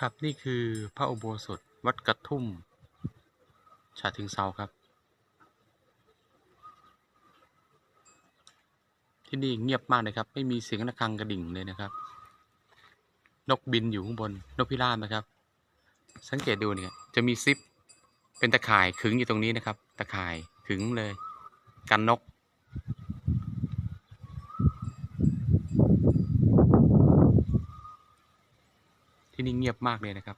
ครับนี่คือพระอุโบสถวัดกระทุ่มฉะเชิงเซาครับ ที่นี่เงียบมากเลยครับ ไม่มีเสียงระฆังกระดิ่งเลยนะครับ นกบินอยู่ข้างบนนกพิราบนะครับ สังเกตดูเนี่ยจะมีซิปเป็นตะข่ายขึงอยู่ตรงนี้นะครับ ตะข่ายขึงเลย กันนก ที่นี่เงียบมากเลยนะครับ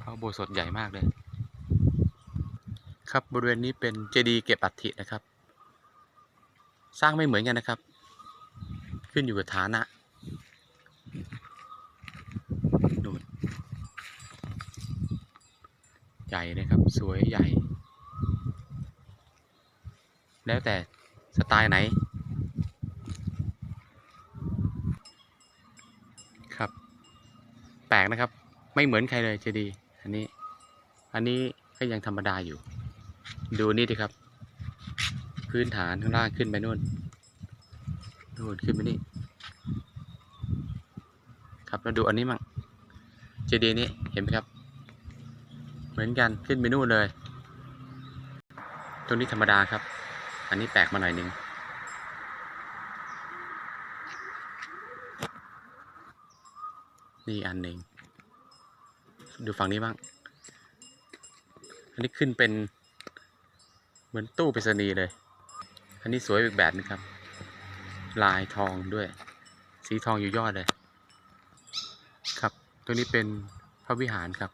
พระโบสถใหญ่มากเลย ครับบริเวณนี้เป็นเจดีย์เก็บอัฐินะครับ สร้างไม่เหมือนกันนะครับ ขึ้นอยู่กับฐานะนู่นใหญ่นะครับ สวยใหญ่ แล้วแต่สไตล์ไหน ครับ แปลกนะครับ ไม่เหมือนใครเลยเจดีย์อันนี้ อันนี้ก็ยังธรรมดาอยู่ ดูนี่ดิครับ พื้นฐานข้างล่างขึ้นไปนู่นนู่นขึ้นไปนี่ครับเราดูอันนี้มั่งเจดีย์นี้เห็นไหมครับ เหมือนกันขึ้นไปนู่นเลย ตรงนี้ธรรมดาครับ อันนี้แปลกมาหน่อยนึง นี่อันหนึ่งดูฝั่งนี้บ้าง อันนี้ขึ้นเป็นเหมือนตู้ไปรษณีย์เลย อันนี้สวยอีกแบบนึงครับ ลายทองด้วย สีทองอยู่ยอดเลย ครับ ตัวนี้เป็นพระวิหารครับ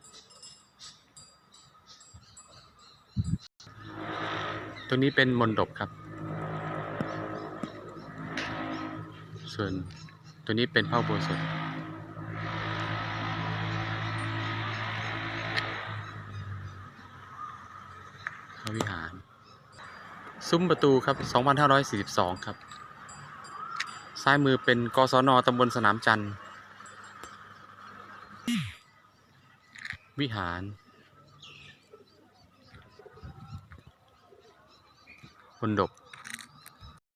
ตัวนี้เป็นมณฑปครับ ส่วนตัวนี้เป็นพระอุโบสถ วิหาร ซุ้มประตูครับ 2542 ครับ ซ้ายมือเป็นกศนตำบลสนามจันทร์ วิหารมณฑป